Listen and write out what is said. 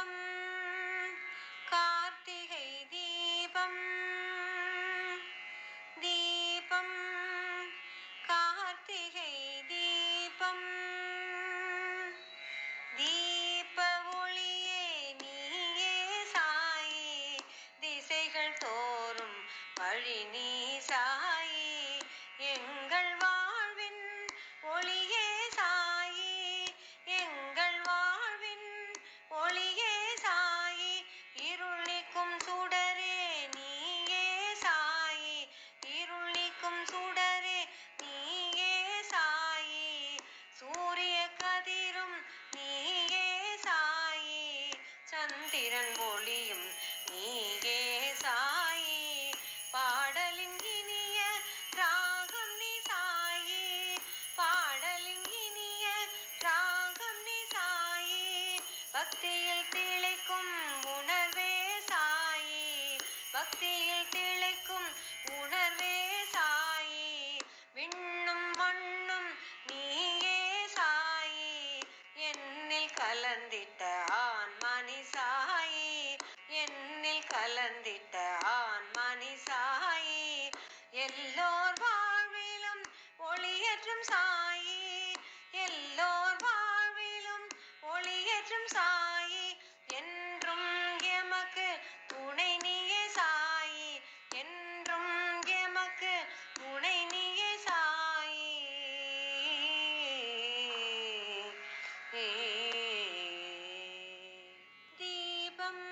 தீபம் கார்த்திகை தீபம். தீபம் கார்த்திகை தீபம். தீப ஒளியே நீயே சாயே திசைகள் தோறும் வழி நீ சாயே நீயே சாயி சந்திரன் ஒளியும். நீயே சாயி பாடலின் இனிய ராகம் நீ சாயி பாடலின் இனிய ராகம் நீ சாயி. பக்தியில் திளைக்கும் உணர்வே சாயி பக்தியில் கலந்திட்ட ஆன்மணி சாயி எல்லோர் வாழ்விலும் ஒளியற்றும் சாயி எல்லோர் வாழ்விலும் ஒளியற்றும் சாயி என்றும் எமக்கு துணை நீயே சாயி என்றும் எமக்கு துணை நீயே சாயே. தீபம்